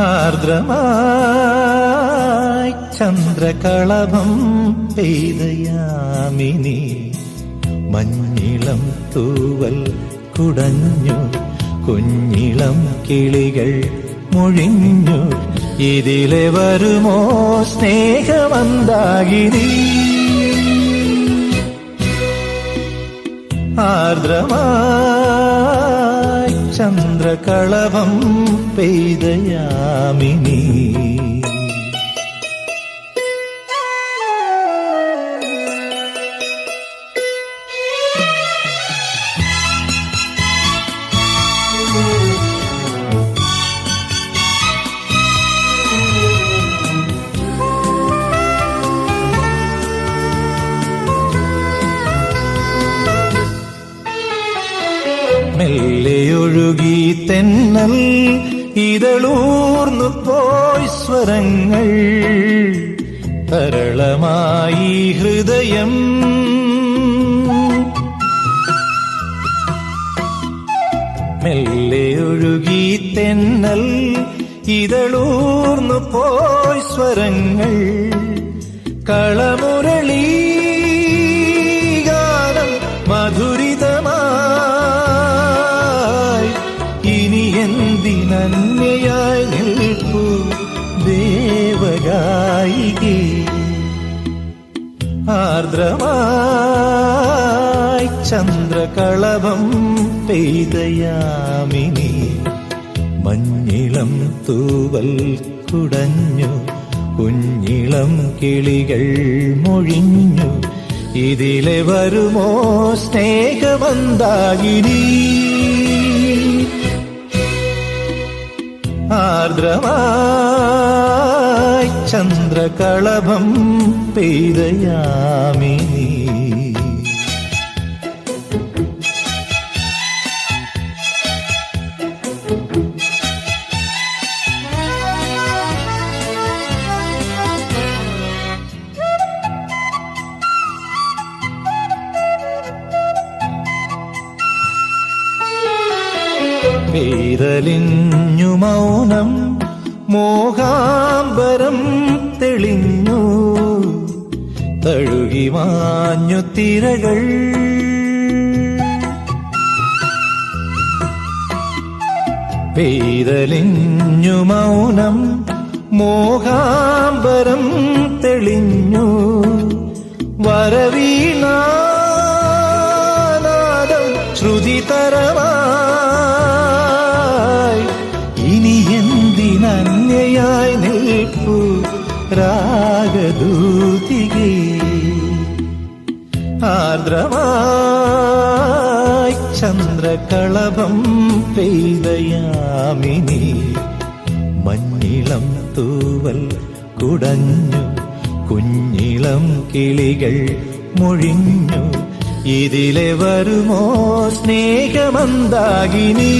ആർദ്രമായി ചന്ദ്രകളഭം പെയ്തയാമിനി മഞ്ഞിളം തൂവൽ കുടഞ്ഞു കുഞ്ഞിളം കിളികൾ മുഴിഞ്ഞു. ഇതിലെ വരുമോ സ്നേഹമന്താകിനി ആർദ്രമായി ചന്ദ്രകളഭം പെയ്തയാമിനി. മെല്ലെയൊഴുകി തെന്നൽ ഇതളൂർന്നു പോയി സ്വരങ്ങൾ. തരളമായി ഹൃദയം. മെല്ലെ ഒഴുകി തെന്നൽ ഇതളൂർന്നു പോയി സ്വരങ്ങൾ. കളമുരളി ഇനി എന്തിനന്യയായി നിൽപ്പു ദേവഗായികേ ആർദ്രമായി ചന്ദ്രകളഭം പെയ്തയാമിനി. മഞ്ഞിളം തൂവൽ കുടഞ്ഞു കുഞ്ഞിളം കിളികൾ മൊഴിഞ്ഞു. ഇതിലെ വരുമോ സ്നേഹമന്താകിനി ആർദ്രമായി ചന്ദ്രകളഭം പെയ്തയാമിനി പേരലിഞ്ഞു മൗനം മോഹാംബരം തെളിഞ്ഞു. തഴുകി മാഞ്ഞു തിരകൾ. പേരലിഞ്ഞു മൗനം മോഹാംബരം തെളിഞ്ഞു. വരവീണാനാദം ശ്രുതിതരമായി രാഗദൂതികേ ആർദ്രമായി ചന്ദ്രകളഭം പെയ്തയാമിനി മഞ്ഞിളം തൂവൽ കുടഞ്ഞു കുഞ്ഞിളം കിളികൾ മുഴിഞ്ഞു. ഇതിലെ വരുമോ സ്നേഹമന്താകിനി?